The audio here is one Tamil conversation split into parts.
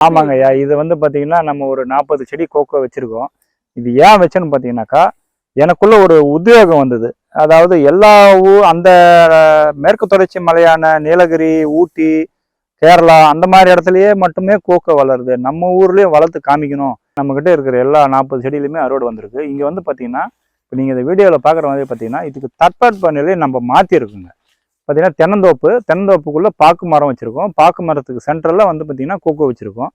ஆமாங்க ஐயா இது வந்து பார்த்தீங்கன்னா நம்ம ஒரு நாற்பது செடி கோக்கோ வச்சுருக்கோம். இது ஏன் வச்சேன்னு பார்த்தீங்கன்னாக்கா எனக்குள்ள ஒரு உத்வேகம் வந்தது. அதாவது எல்லா ஊ அந்த மேற்கு தொடர்ச்சி மலையான நீலகிரி ஊட்டி கேரளா அந்த மாதிரி இடத்துலயே மட்டுமே கோக்கோ வளருது. நம்ம ஊர்லேயும் வளர்த்து காமிக்கணும். நம்மக்கிட்ட இருக்கிற எல்லா நாற்பது செடியிலுமே அறுவடை வந்திருக்கு. இங்கே வந்து பார்த்தீங்கன்னா இப்போ நீங்கள் இந்த வீடியோவில் பார்க்குற மாதிரி பார்த்தீங்கன்னா இதுக்கு தட்பவெட்ப நிலையை நம்ம மாற்றிருக்குங்க பார்த்தீங்கன்னா தென்னந்தோப்பு தென்னந்தோப்புக்குள்ளே பாக்கு மரம் வச்சுருக்கோம். பாக்கு மரத்துக்கு சென்ட்ரலில் வந்து பார்த்தீங்கன்னா கோகோ வச்சுருக்கோம்.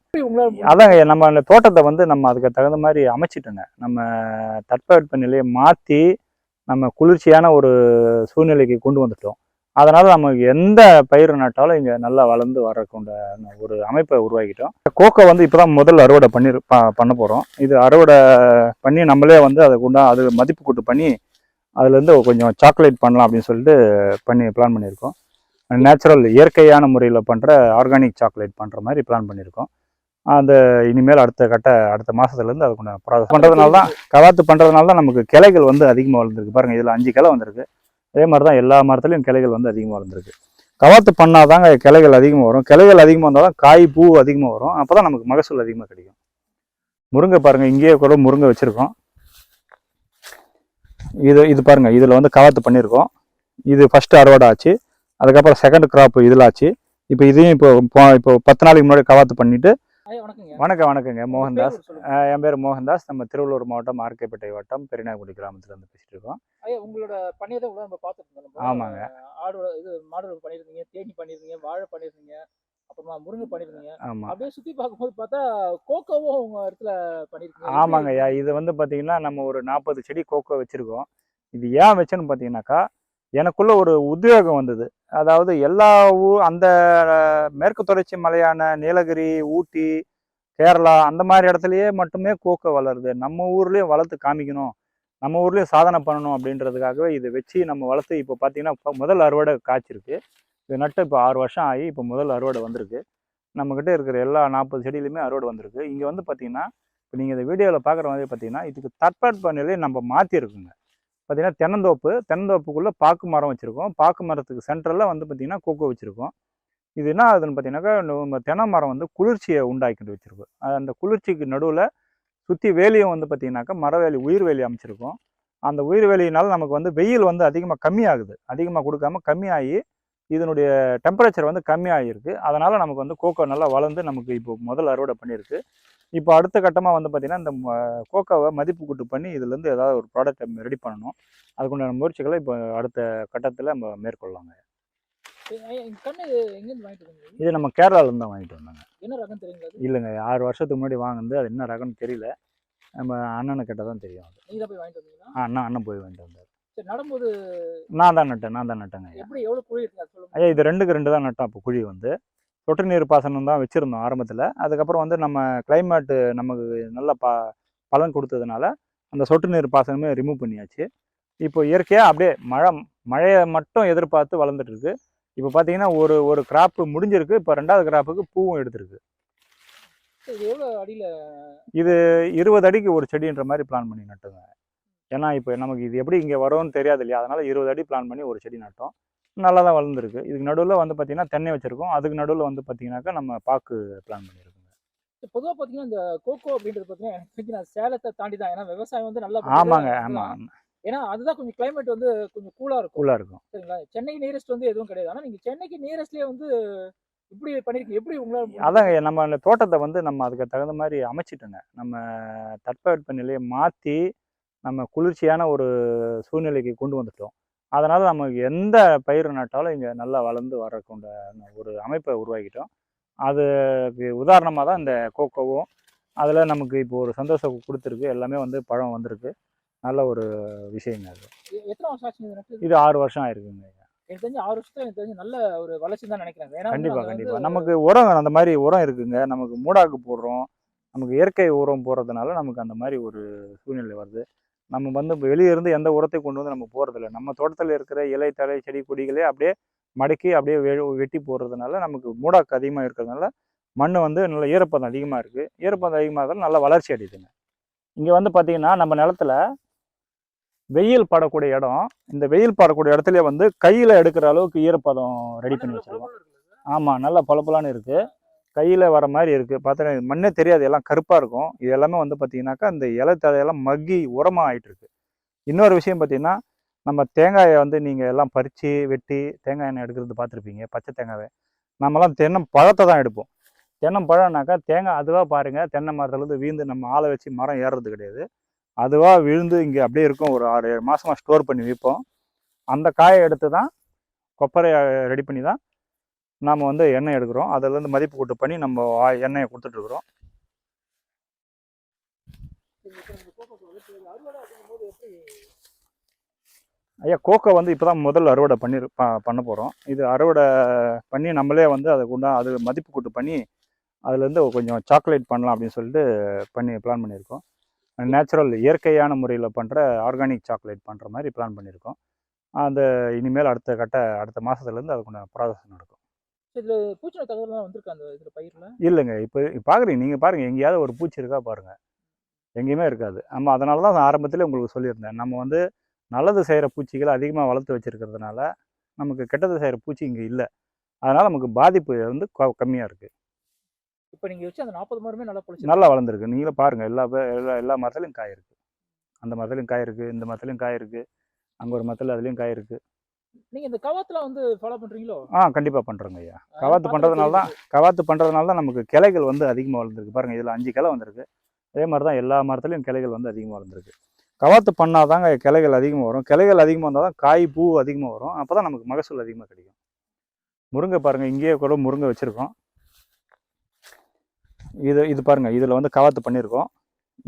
அதாங்க நம்ம அந்த தோட்டத்தை வந்து நம்ம அதுக்கு தகுந்த மாதிரி அமைச்சிட்டோங்க. நம்ம தட்பவெட்ப நிலையை மாற்றி நம்ம குளிர்ச்சியான ஒரு சூழ்நிலைக்கு கொண்டு வந்துட்டோம். அதனால் நமக்கு எந்த பயிர் நட்டாலும் இங்கே நல்லா வளர்ந்து வரக்கொண்ட ஒரு அமைப்பை உருவாக்கிட்டோம். கோக்கோ வந்து இப்போ தான் முதல் அறுவடை பண்ணி பண்ண போகிறோம் இது அறுவடை பண்ணி நம்மளே வந்து அதை கொண்டா அது மதிப்பு கூட்டு பண்ணி அதுலேருந்து கொஞ்சம் சாக்லேட் பண்ணலாம் அப்படின்னு சொல்லிட்டு பண்ணி பிளான் பண்ணியிருக்கோம். நேச்சுரல் இயற்கையான முறையில் பண்ணுற ஆர்கானிக் சாக்லேட் பண்ணுற மாதிரி பிளான் பண்ணியிருக்கோம். அந்த இனிமேல் அடுத்த கட்ட அடுத்த மாதத்துலேருந்து அதுக்கு ப்ராசஸ் பண்ணுறதுனால தான் கவாத்து பண்ணுறதுனால தான் நமக்கு கிளைகள் வந்து அதிகமாக வளர்ந்துருக்கு. பாருங்கள் இதில் அஞ்சு கிளை வந்திருக்கு. அதே மாதிரி தான் எல்லா மரத்துலையும் கிளைகள் வந்து அதிகமாக வளர்ந்துருக்கு. கவாத்து பண்ணால் தாங்க கிளைகள் அதிகமாக வரும். கிளைகள் அதிகமாக வந்தால் தான் காய் பூ அதிகமாக வரும். அப்போ தான் நமக்கு மகசூல் அதிகமாக கிடைக்கும். முருங்கை பாருங்கள் இங்கேயே கூட முருங்கை வச்சுருக்கோம். இது இது பாருங்க இதில் வந்து கவாத்து பண்ணியிருக்கோம் இது ஃபர்ஸ்ட் அறுவடை ஆச்சு. அதுக்கப்புறம் செகண்ட் கிராப் இதில் ஆச்சு. இப்போ இதையும் இப்போ இப்போ பத்து நாளைக்கு முன்னாடி கவாத்து வணக்கங்க. வணக்கம் வணக்கங்க. மோகன்தாஸ். என் பேர் மோகன்தாஸ். நம்ம திருவள்ளூர் மாவட்டம் ஆர்கேப்பேட்டை வட்டம் பெரியநாயகுடி கிராமத்துல இருந்து பேசிட்டு இருக்கோம். உங்களோட நம்ம பார்த்துட்டு இருந்தோம் நம்ம. ஆமாங்க. ஆடு இது மாடு பண்ணியிருந்தீங்க தேனி பண்ணியிருந்தீங்க வாழை பண்ணியிருந்தீங்க. அப்புறமா முருங்கை பண்ணியிருந்தீங்க ஆமா. அப்படியே சுத்தி பார்க்கும்போது பார்த்தா கோகோவும் உங்க இடத்துல பண்ணியிருக்கீங்க ஆமாங்க ஐயா. இது வந்து பாத்தீங்கன்னா நம்ம ஒரு நாற்பது செடி கோகோ வச்சிருக்கோம். இது ஏன் வச்சேன்னு பார்த்தீங்கன்னாக்கா எனக்குள்ள ஒரு உத்வேகம் வந்தது. அதாவது எல்லா ஊ அந்த மேற்கு தொடர்ச்சி மலையான நீலகிரி ஊட்டி கேரளா அந்த மாதிரி இடத்துலயே மட்டுமே கோகோ வளருது. நம்ம ஊர்லயும் வளர்த்து காமிக்கணும். நம்ம ஊர்லயும் சாதனை பண்ணணும் அப்படின்றதுக்காகவே இது வச்சு நம்ம வளர்த்து இப்போ பார்த்தீங்கன்னா முதல் அறுவடை காய்ச்சிருக்கு. இது நட்டு இப்போ ஆறு வருஷம் ஆகி இப்போ முதல் அறுவடை வந்திருக்கு. நம்மக்கிட்ட இருக்கிற எல்லா நாற்பது செடியிலுமே அறுவடை வந்திருக்கு. இங்கே வந்து பார்த்தீங்கன்னா இப்போ நீங்கள் இந்த வீடியோவில் பார்க்குற மாதிரி பார்த்தீங்கன்னா இதுக்கு தட்பவெட்ப நிலையை நம்ம மாற்றிருக்குங்க பார்த்தீங்கன்னா தென்னந்தோப்பு தென்னந்தோப்புக்குள்ளே பாக்கு மரம் வச்சுருக்கோம். பாக்கு மரத்துக்கு சென்டரில் வந்து பார்த்திங்கன்னா கோக்கோ வச்சுருக்கோம். இது என்ன ஆகுதுன்னு பார்த்தீங்கன்னாக்கா நம்ம தென்னை மரம் வந்து குளிர்ச்சியை உண்டாக்கிட்டு வச்சுருக்கோம். அந்த குளிர்ச்சிக்கு நடுவில் சுற்றி வேலியும் வந்து பார்த்தீங்கன்னாக்கா மரவேலி உயிர் வேலி அமைச்சிருக்கோம். அந்த உயிர் வேலியினால நமக்கு வந்து வெயில் வந்து அதிகமாக கம்மியாகுது. அதிகமாக கொடுக்காம கம்மியாகி இதனுடைய டெம்பரேச்சர் வந்து கம்மியாகிருக்கு அதனால் நமக்கு வந்து கோகோ நல்லா வளர்ந்து நமக்கு இப்போ முதல் அறுவடை பண்ணியிருக்கு. இப்போ அடுத்த கட்டமாக வந்து பார்த்திங்கன்னா இந்த ம- கோகோவை மதிப்பு கூட்டு பண்ணி இதுலேருந்து ஏதாவது ஒரு ப்ராடக்ட்டை ரெடி பண்ணணும். அதுக்குண்டான முயற்சிகளை இப்போ அடுத்த கட்டத்தில் நம்ம வந்தீங்க? இது நம்ம கேரளாலேருந்து தான் வாங்கிட்டு வந்தாங்க. என்ன ரகம் தெரியுங்களா இல்லைங்க ஆறு வருஷத்துக்கு முன்னாடி வாங்குனது. அது என்ன ரகம்னு தெரியல. நம்ம அண்ணனை கேட்டால் தான் தெரியும் அது. போய் வாங்கிட்டு அண்ணன் அண்ணன் போய் வாங்கிட்டு வந்தார். சரி நடும்போது நான் தான் நட்டேன் நான் தான் நட்டேங்க ஐயா. எப்படி எவ்வளவு குழி இருக்கு அது சொல்லுங்க. ஐயா இது ரெண்டுக்கு ரெண்டு தான் நட்டோம் அப்போ குழி வந்து. சொட்டு நீர் பாசனம் தான் வச்சுருந்தோம் ஆரம்பத்தில். அதுக்கப்புறம் வந்து நம்ம கிளைமேட்டு நமக்கு நல்ல ப பலன் கொடுத்ததுனால அந்த சொட்டு நீர் பாசனமே ரிமூவ் பண்ணியாச்சு. இப்போ இயற்கையாக அப்படியே மழை மழையை மட்டும் எதிர்பார்த்து வளர்ந்துட்டு இருக்கு இப்போ பார்த்தீங்கன்னா ஒரு ஒரு கிராப்பு முடிஞ்சிருக்கு. இப்போ ரெண்டாவது கிராப்புக்கு பூவும் எடுத்திருக்கு. இது எவ்வளவு அடியில? இருபது அடிக்கு ஒரு செடின்ற மாதிரி பிளான் பண்ணி நட்டுங்க. ஏன்னா இப்போ நமக்கு இது எப்படி இங்கே வரும்னு தெரியாது இல்லையா? அதனால இருபது அடி பிளான் பண்ணி ஒரு செடி நட்டோம். நல்லா தான் வளர்ந்துருக்கு. இதுக்கு நடுவில் வந்து பார்த்தீங்கன்னா தென்னை வச்சுருக்கோம். அதுக்கு நடுவில் வந்து பார்த்தீங்கன்னாக்கா நம்ம பாக்கு பிளான் பண்ணியிருக்கோங்க. பொதுவா பாத்தீங்கன்னா இந்த கோகோ அப்படின்றது எனக்கு நான் சேலத்தை தாண்டி தான் ஏன்னா விவசாயம் வந்து நல்லா ஆமாங்க ஆமாம். ஏன்னா அதுதான் கொஞ்சம் கிளைமேட் வந்து கொஞ்சம் கூலா இருக்கும். கூலாக இருக்கும். சரிங்களா? சென்னை நியரஸ்ட் வந்து எதுவும் கிடையாது. ஆனா நீங்க சென்னைக்கு நியரஸ்ட்லயே வந்து இப்படி பண்ணிருக்கீங்க. எப்படி உங்களால அதாங்க நம்ம அந்த தோட்டத்தை வந்து நம்ம அதுக்கு தகுந்த மாதிரி அமைச்சிட்டோங்க. நம்ம தட்பவெட்ப நிலையை மாற்றி நம்ம குளிர்ச்சியான ஒரு சூழ்நிலைக்கு கொண்டு வந்துட்டோம். அதனால் நமக்கு எந்த பயிர் நட்டாலும் இங்கே நல்லா வளர்ந்து வரக்கொண்ட ஒரு அமைப்பை உருவாக்கிட்டோம். அதுக்கு உதாரணமாக தான் இந்த கோகோவும் அதில் நமக்கு இப்போ ஒரு சந்தோஷம் கொடுத்துருக்கு. எல்லாமே வந்து பழம் வந்திருக்கு. நல்ல ஒரு விஷயங்க அது. எ- எத்தனை வருஷம் ஆச்சு இது ஆறு வருஷம் ஆயிருக்குங்க. எனக்கு தெரிஞ்சு ஆறு வருஷத்துல எனக்கு தெரிஞ்சு நல்ல ஒரு வளர்ச்சி தான் நினைக்கிறேன். கண்டிப்பா கண்டிப்பா. நமக்கு உரம் அந்த மாதிரி உரம் இருக்குங்க. நமக்கு மூடாக்கு போடுறோம். நமக்கு இயற்கை உரம் போடுறதுனால நமக்கு அந்த மாதிரி ஒரு சூழ்நிலை வருது. நம்ம வந்து இப்ப வெளிய இருந்து எந்த உரத்தை கொண்டு வந்து நம்ம போறதில்ல. நம்ம தோட்டத்தில் இருக்கிற இலை தழை செடி கொடிகளே அப்படியே மடக்கி அப்படியே வெ- வெட்டி போடுறதுனால நமக்கு மூடாக்கு அதிகமாக இருக்கிறதுனால மண் வந்து நல்ல ஈரப்பதம் அதிகமாக இருக்குது ஈரப்பதம் அதிகமாக இருந்தாலும் நல்ல வளர்ச்சி அடையுதுங்க. இங்கே வந்து பார்த்தீங்கன்னா நம்ம நிலத்துல வெயில் படக்கூடிய இடம். இந்த வெயில் படக்கூடிய இடத்துல வந்து கையில் எடுக்கிற அளவுக்கு ஈரப்பதம் ரெடி பண்ணி வச்சிருக்கோம். ஆமாம் நல்லா பளபளன்னு இருக்குது கையில் வர மாதிரி இருக்குது பார்த்தா மண்ணே தெரியாது. எல்லாம் கருப்பாக இருக்கும். இது எல்லாமே வந்து பார்த்தீங்கன்னாக்கா இந்த இலை தழையெல்லாம் மக்கி உரமாக ஆயிட்டு இருக்கு. இன்னொரு விஷயம் பார்த்தீங்கன்னா நம்ம தேங்காயை வந்து நீங்கள் எல்லாம் பறித்து வெட்டி தேங்காய் எண்ணெய் எடுக்கிறது பார்த்துருப்பீங்க. பச்சை தேங்காவை. நம்மலாம் தென்னம் பழத்தை தான் எடுப்போம். தென்னம் பழம்னாக்கா தேங்காய் அதுவாக பாருங்கள் தென்னை மரத்துலேருந்து வீழ்ந்து நம்ம ஆளை வச்சு மரம் ஏறுறது கிடையாது. அதுவாக விழுந்து இங்கே அப்படியே இருக்கும். ஒரு ஆறு ஏழு மாதமாக ஸ்டோர் பண்ணி விற்போம் அந்த காயை எடுத்து தான் கொப்பரையை ரெடி பண்ணி தான் நாம் வந்து எண்ணெய் எடுக்கிறோம். அதுலேருந்து மதிப்பு கூட்டு பண்ணி நம்ம எண்ணெயை கொடுத்துட்ருக்குறோம் ஐயா கோக்கோ வந்து இப்போ தான் முதல் அறுவடை பண்ணி ப பண்ண போகிறோம் இது அறுவடை பண்ணி நம்மளே வந்து அதை கொண்டா அது மதிப்பு கூட்டு பண்ணி அதுலேருந்து கொஞ்சம் சாக்லேட் பண்ணலாம் அப்படின்னு சொல்லிட்டு பண்ணி பிளான் பண்ணியிருக்கோம். நேச்சுரல் இயற்கையான முறையில் பண்ணுற ஆர்கானிக் சாக்லேட் பண்ணுற மாதிரி பிளான் பண்ணியிருக்கோம். அந்த இனிமேல் அடுத்த கட்ட அடுத்த மாதத்துலேருந்து அதுக்குண்டான ப்ராசஸ் நடக்கும். இதுல பூச்சின தகவல்லாம் வந்திருக்கு அந்த இதுல பயிர்ல? இல்லைங்க. இப்போ பார்க்குறீங்க நீங்கள் பாருங்கள் எங்கேயாவது ஒரு பூச்சி இருக்கா பாருங்கள் எங்கேயுமே இருக்காது. நம்ம அதனால தான் ஆரம்பத்திலே உங்களுக்கு சொல்லியிருந்தேன். நம்ம வந்து நல்லது செய்கிற பூச்சிகளை அதிகமாக வளர்த்து வச்சிருக்கிறதுனால நமக்கு கெட்டது செய்கிற பூச்சி இங்கே இல்லை. அதனால் நமக்கு பாதிப்பு வந்து கம்மியாக இருக்குது இப்ப நீங்க வச்சு அந்த நாற்பது மரமே நல்லா பொழிச்சு நல்லா வளர்ந்துருக்கு. நீங்களும் பாருங்கள் எல்லா எல்லா எல்லா மரத்துலையும் காய் இருக்குது அந்த மரத்துலையும் காய் இருக்குது இந்த மரத்துலையும் காய் இருக்குது அங்கே ஒரு மரத்தில் அதுலேயும் காய் இருக்குது நீங்க இந்த கவாத்துல வந்து ஃபாலோ பண்றீங்களோ? ஆ கண்டிப்பாக பண்ணுறோங்க ஐயா. கவாத்து பண்ணுறதுனால தான் கவாத்து பண்ணுறதுனால தான் நமக்கு கிளைகள் வந்து அதிகமாக வளர்ந்துருக்கு. பாருங்கள் இதில் அஞ்சு கிளை வந்திருக்கு. அதே மாதிரி தான் எல்லா மரத்துலையும் கிளைகள் வந்து அதிகமாக வளர்ந்துருக்கு. கவாத்து பண்ணால் தாங்க கிளைகள் அதிகமாக வரும். கிளைகள் அதிகமாக வந்தால் தான் காய் பூ அதிகமாக வரும். அப்போ தான் நமக்கு மகசூல் அதிகமாக கிடைக்கும். முருங்கை பாருங்கள் இங்கேயே கூட முருங்கை வச்சுருக்கோம். இது இது பாருங்கள் இதில் வந்து கவாத்து பண்ணியிருக்கோம்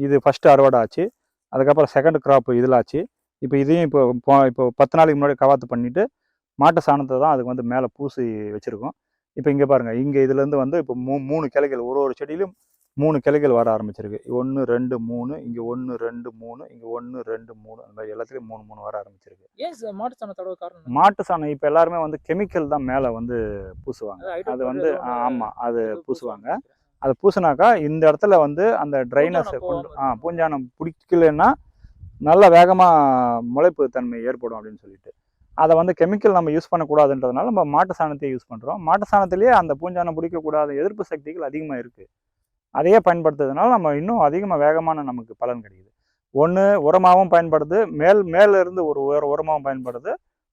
இது ஃபஸ்ட்டு அறுவடை ஆச்சு. அதுக்கப்புறம் செகண்ட் கிராப் இதில் ஆச்சு. இப்போ இதையும் இப்போ இப்போ பத்து நாளைக்கு முன்னாடி கவாத்து பண்ணிவிட்டு மாட்டு சாணத்தை தான் அதுக்கு வந்து மேலே பூசி வச்சுருக்கோம். இப்போ இங்கே பாருங்கள் இங்கே இதுலேருந்து வந்து இப்போ மூ மூணு கிளைகள் ஒரு ஒரு செடியிலும் மூணு கிளைகள் வர ஆரம்பிச்சிருக்கு. ஒன்று ரெண்டு மூணு இங்கே ஒன்று ரெண்டு மூணு இங்கே ஒன்று ரெண்டு மூணு அந்த மாதிரி எல்லாத்துலேயும் மூணு மூணு வர ஆரம்பிச்சிருக்கு. ஏன் மாட்டு சாண தடவை காரணம்? மாட்டு சாணம் இப்போ எல்லாருமே வந்து கெமிக்கல் தான் மேலே வந்து பூசுவாங்க. அது வந்து ஆமாம் அது பூசுவாங்க. அதை பூசினாக்கா இந்த இடத்துல வந்து அந்த ட்ரைனஸ் கொண்டு ஆ பூஞ்சானம் பிடிக்கலன்னா நல்ல வேகமாக முளைப்பு தன்மை ஏற்படும் அப்படின்னு சொல்லிட்டு. அதை வந்து கெமிக்கல் நம்ம யூஸ் பண்ணக்கூடாதுன்றதுனால நம்ம மாட்டு சாணத்தையே யூஸ் பண்ணுறோம் மாட்டு சாணத்திலேயே அந்த பூஞ்சானம் பிடிக்கக்கூடாத எதிர்ப்பு சக்திகள் அதிகமாக இருக்குது அதையே பயன்படுத்துறதுனால நம்ம இன்னும் அதிகமாக வேகமான நமக்கு பலன் கிடைக்குது. ஒன்று உரமாகவும் பயன்படுது. மேல் மேல இருந்து ஒரு உர உரமாகவும் பயன்படுது.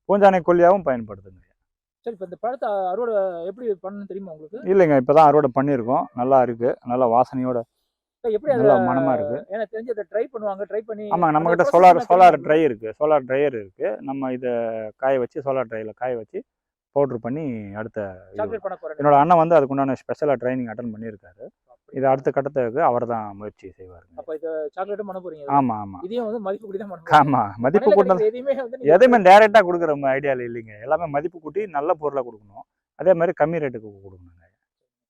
பூஞ்சானை கொல்லியாகவும் பயன்படுதுங்க சரி இப்ப இந்த பழத்தை அறுவடை எப்படி பண்ணணும் தெரியுமா உங்களுக்கு? இல்லைங்க இப்போ தான் அறுவடை பண்ணியிருக்கோம். நல்லா இருக்குது நல்லா வாசனையோட எப்படி நல்லா மனமா இருக்கு. எனக்கு தெரிஞ்சு அதை ட்ரை பண்ணுவாங்க ட்ரை பண்ணி ஆமாங்க நம்ம கிட்ட சோலார் சோலார் ட்ரை இருக்கு சோலார் ட்ரையர் இருக்கு. நம்ம இதை காய வச்சு சோலார் ட்ரையில் காய வச்சு பவுட்ரு பண்ணி அடுத்த என்னோட அண்ணன் வந்து அதுக்குண்டான ஸ்பெஷலாக ட்ரைனிங் அட்டன் பண்ணியிருக்காரு. இது அடுத்த கட்டத்துக்கு அவர் தான் முயற்சி செய்வாருங்க. அப்ப இது சாக்லேட்டும் பண்ண போறீங்க ஆமாம் ஆமாம் இதையும் வந்து மதிப்பு கூட்டி தான். ஆமாம் மதிப்பு வந்து நீங்க எதுவுமே டேரெக்டாக கொடுக்குற ஐடியாவில் இல்லைங்க. எல்லாமே மதிப்பு கூட்டி நல்ல பொருளாக கொடுக்கணும். அதே மாதிரி கம்மி ரேட்டுக்கு கொடுக்கணுங்க.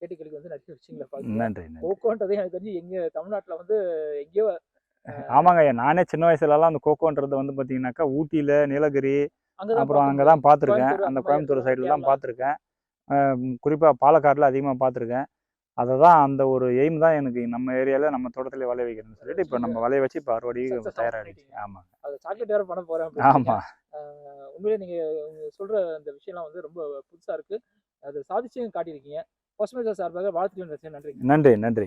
கேட்டுக்களுக்கு வந்து நிறைய விஷயங்களை பாக்குறீங்க நன்றி கோகோன்றது எனக்கு தெரிஞ்சு எங்க தமிழ்நாட்டுல வந்து எங்கேயோ ஆமாங்க ஐயா நானே சின்ன வயசுலலாம் அந்த கோகோன்றது வந்து பார்த்தீங்கன்னாக்கா ஊட்டியில் நீலகிரி அப்புறம் அங்கே தான் பார்த்துருக்கேன் அந்த கோயம்புத்தூர் சைடில் தான் பார்த்துருக்கேன் குறிப்பாக பாலக்காடில் அதிகமாக பார்த்துருக்கேன் அதை தான் அந்த ஒரு எய்ம் தான் எனக்கு நம்ம ஏரியாவில் நம்ம தோட்டத்தில் விளைய வைக்கணும்னு சொல்லிட்டு இப்போ நம்ம விளைய வச்சு இப்போ அறுவடைக்கு தயாராகிடுச்சு. ஆமாம் அது சாக்லேட் வேற பண்ண அப்படின்னு ஆமாம் உண்மையிலே நீங்க உங்க சொல்ற அந்த விஷயம்லாம் வந்து ரொம்ப புதுசா இருக்கு. அது சாதிச்சும் காட்டியிருக்கீங்க. பசுமை சார்பாக வாழ்த்துக்கள் நன்றி. நன்றி நன்றி.